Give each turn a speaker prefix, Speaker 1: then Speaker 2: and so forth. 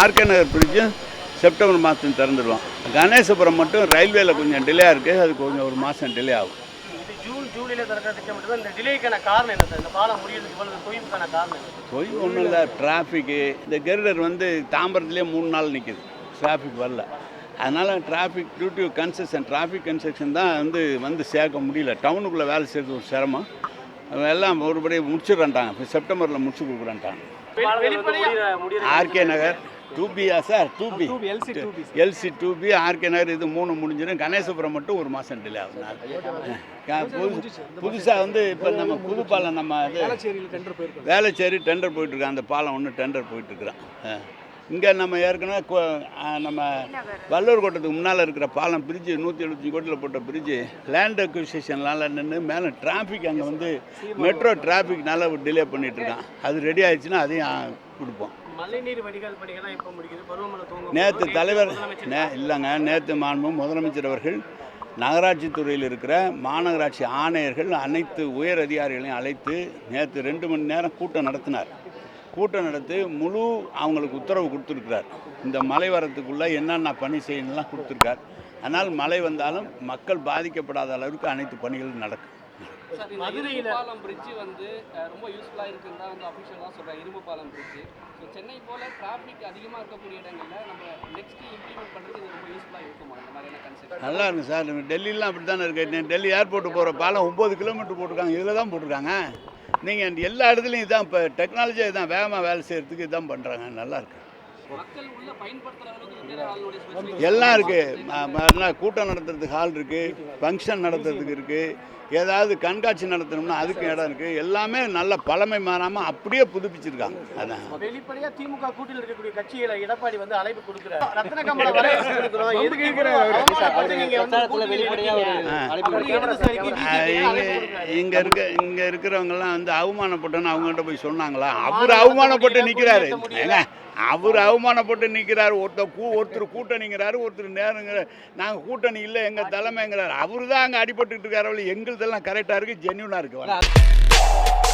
Speaker 1: RK நகர் பிரிட்ஜும் September மாதம் திறந்துடுவோம். கணேசபுரம் மட்டும் ரயில்வேல கொஞ்சம் டிலே இருக்குது அது கொஞ்சம் ஒரு மாதம் டிலே ஆகும்.
Speaker 2: இது ஜூன் ஜூலையில் திறக்கிற திட்டம் மட்டும் இந்த டிலேக்கான காரணம் என்ன சார் இந்த பாலம் முடியறதுக்கு இவ்வளவு தொய்வுக்கான காரணம்
Speaker 1: தொய்வு ஒன்றும் இல்லை. டிராஃபிக்கு இந்த கெரிடர் வந்து தாம்பரத்துலேயே மூணு நாள் நிற்குது டிராஃபிக் வரல. அதனால் traffic due to congestion traffic congestion தான் வந்து வந்து சேர்க்க முடியல. டவுனுக்குள்ளே வேலை செய்கிறது ஒரு சிரமம். எல்லாம் ஒருபடி முடிச்சிடறான்ட்டாங்க. இப்போ செப்டம்பரில் முடிச்சு கொடுக்குறான்ட்டாங்க. RK Nagar. To Pia sir to P LC to P RK Nagar இது மூணு முடிஞ்சிடும் கணேசபுரம் மட்டும் ஒரு மாதம் டிலே ஆகும் புதுசு புதுசாக வந்து இப்போ நம்ம புது பாலம் நம்ம இது வேலைச்சேரி டெண்டர் போயிட்டுருக்கான் அந்த பாலம் ஒன்று டெண்டர் போயிட்டுருக்குறான் இங்கே நம்ம ஏற்கனவே நம்ம வல்லூர் கோட்டத்துக்கு முன்னால் இருக்கிற பாலம் பிரிட்ஜு நூற்றி எழுபத்தஞ்சு கோட்டில் போட்ட பிரிட்ஜு லேண்ட் அக்விசிஷன்லாம் நின்று மேலே டிராஃபிக் அங்கே வந்து மெட்ரோ டிராஃபிக்னால டிலே பண்ணிகிட்ருக்கான் அது ரெடி ஆயிடுச்சுன்னா அதையும் கொடுப்போம். நேற்று தலைவர் நே இல்லைங்க நேற்று மாண்பு முதலமைச்சர் அவர்கள் நகராட்சி துறையில் இருக்கிற மாநகராட்சி ஆணையர்கள் அனைத்து உயர் அதிகாரிகளையும் அழைத்து நேற்று ரெண்டு மணி நேரம் கூட்டம் நடத்தினார். கூட்டம் நடத்தி முழு அவங்களுக்கு உத்தரவு கொடுத்துருக்கிறார். இந்த மழை வரத்துக்குள்ளே என்னென்ன பணி செய்யணும்லாம் கொடுத்துருக்கார். அதனால் மழை வந்தாலும் மக்கள் பாதிக்கப்படாத அளவுக்கு அனைத்து பணிகளும் நடக்கும்.
Speaker 2: மதுரையில-
Speaker 3: இரும்பு பாலம் பிரிட்ஜ் வந்து ரொம்ப யூஸ்ஃபுல்லாக இருக்குன்னு தான் வந்து அஃபிஷியலாக சொல்கிறாங்க இரும்பு பாலம் பிரிட்ஜ் ஸோ சென்னை போல் டிராஃபிக் அதிகமாக இருக்கக்கூடிய இடங்களில் நம்ம நெக்ஸ்ட் இம்ப்ளிமெண்ட் பண்ணுறது இது ரொம்ப யூஸ்ஃபுல்லாக இருக்குமா? இந்த மாதிரியான கன்செப்ட்
Speaker 1: நல்லா இருக்கும் சார். டெல்லிலாம் அப்படி தானே இருக்கு. டெல்லி ஏர்போர்ட்டு போகிற பாலம் ஒம்பது கிலோமீட்டர் போட்டிருக்காங்க. இதில் தான் போட்டிருக்காங்க. நீங்கள் எல்லா இடத்துலையும் இதான் இப்போ டெக்னாலஜி இதான் வேகமாக வேலை செய்கிறதுக்கு இதான் பண்ணுறாங்க
Speaker 3: நல்லாயிருக்கு
Speaker 1: எல்லாம் இருக்குது கூட்டம் நடத்துறதுக்கு ஹால் இருக்குது ஃபங்க்ஷன் நடத்துறதுக்கு இருக்குது ஏதாவது கண்காட்சி நடத்தணும்னா அதுக்கு இடம் இருக்குது எல்லாமே நல்ல பழமை மாறாமல் அப்படியே புதுப்பிச்சிருக்காங்க. அதான்.
Speaker 2: வெளிப்படையா திமுக கூட்டில் இருக்கக்கூடிய கட்சிகளை எடப்பாடி வந்து அழைப்பு கொடுக்குறாரு. அழைப்பு.
Speaker 1: இங்கே இருக்க இங்கே இருக்கிறவங்கெல்லாம் வந்து அவமானப்பட்டோன்னு அவங்ககிட்ட போய் சொன்னாங்களா? அவர் அவமானப்பட்டு நிற்கிறாரு ஏங்க அவர் அவமானப்பட்டு நிற்கிறாரு ஒருத்தர் கூ ஒருத்தர் கூட்டணிங்கிறாரு ஒருத்தர் நேருங்கிற நாங்கள் கூட்டணி இல்லை எங்கள் தலைமைங்கிறார். அவர் தான் அங்கே அடிபட்டுட்டு இருக்காரு. எங்களுதெல்லாம் கரெக்டாக இருக்குது ஜென்யூனாக இருக்குது